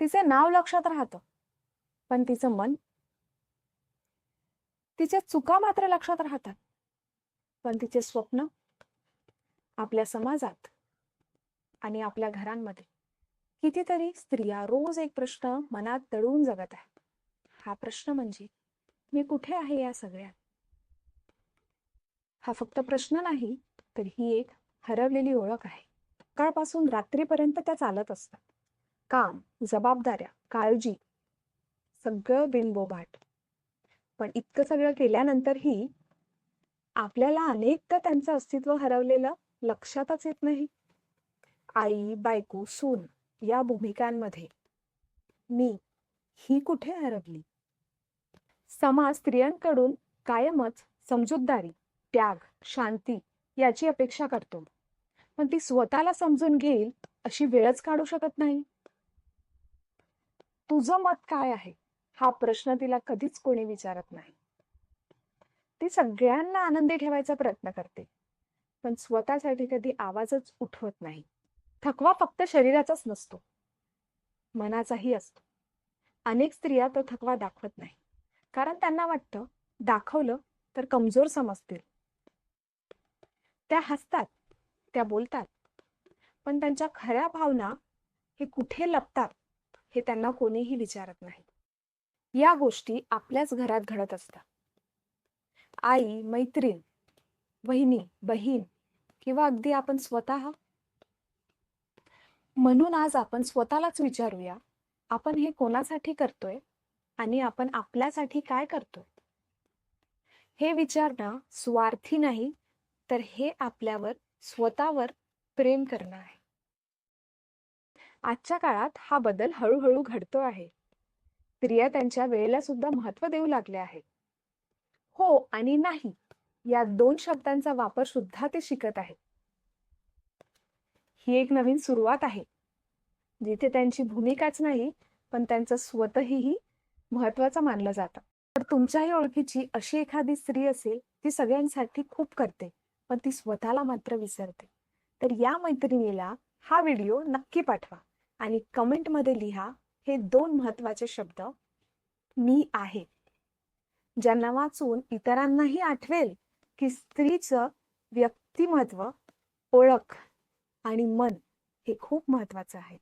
तिचे नाव लक्षात राहतं. पण तिचं मन? तिच्या चुका मात्र लक्षात राहतात. पण तिचे स्वप्न? आपल्या समाजात आणि आपल्या घरांमध्ये. कितीतरी स्त्रिया रोज एक प्रश्न मनात दडवून जगत आहेत. हा प्रश्न म्हणजे मी कुठे आहे या सगळ्यात? हा फक्त प्रश्न नाही तर ही एक हरवलेली ओळख आहे. सकाळपासून रात्रीपर्यंत त्या चालत असतात. काम जबाबदाऱ्या काळजी सगळं बिनबोभाट पण इतकं सगळं केल्यानंतरही आपल्याला अनेकदा त्यांचं अस्तित्व हरवलेलं लक्षातच येत नाही. आई बायको सून या भूमिकांमध्ये मी ही कुठे हरवली? समाज स्त्रियांकडून कायमच समजूतदारी त्याग शांती याची अपेक्षा करतो. पण ती स्वतःला समजून घेईल अशी वेळच काढू शकत नाही. तुझं मत काय आहे? हा प्रश्न तिला कधीच कोणी विचारत नाही. ती सगळ्यांना आनंदी ठेवायचा प्रयत्न करते. पण स्वतःसाठी कधी आवाजच उठवत नाही. थकवा फक्त शरीराचाच नसतो. मनाचाही असतो. अनेक स्त्रिया तो थकवा दाखवत नाही. कारण त्यांना वाटतं दाखवलं तर कमजोर समजतील. त्या हसतात त्या बोलतात. पण त्यांच्या खऱ्या भावना हे कुठे लपतात? हे त्यांना कोणीही विचारत नाही. या गोष्टी आपल्याच घरात घडत असतात. आई मैत्रीण वहिनी बहीण किंवा अगदी आपण स्वतः? म्हणून आज आपण स्वतःलाच विचारूया आपण हे कोणासाठी करतोय आणि आपण आपल्यासाठी काय करतोय? हे विचारणं स्वार्थी नाही तर हे आपल्यावर स्वतःवर प्रेम करणं आहे. आजच्या काळात हा बदल हळूहळू घडतो आहे. स्त्रिया त्यांच्या वेळेला सुद्धा महत्त्व देऊ लागल्या आहेत. हो आणि नाही या दोन शब्दांचा वापर सुद्धा ते शिकत आहेत. ही एक नवीन सुरुवात आहे. जिथे त्यांची भूमिकाच नाही पण त्यांचं स्वतःही महत्वाचं मानलं जातं. तर तुमच्याही ओळखीची अशी एखादी स्त्री असेल ती सगळ्यांसाठी खूप करते पण ती स्वतःला मात्र विसरते. तर या मैत्रिणीला हा व्हिडिओ नक्की पाठवा. आणि कमेंटमध्ये लिहा हे दोन महत्त्वाचे शब्द मी आहे. ज्यांना वाचून इतरांनाही आठवेल की स्त्रीचं व्यक्तिमत्व ओळख आणि मन हे खूप महत्वाचं आहे.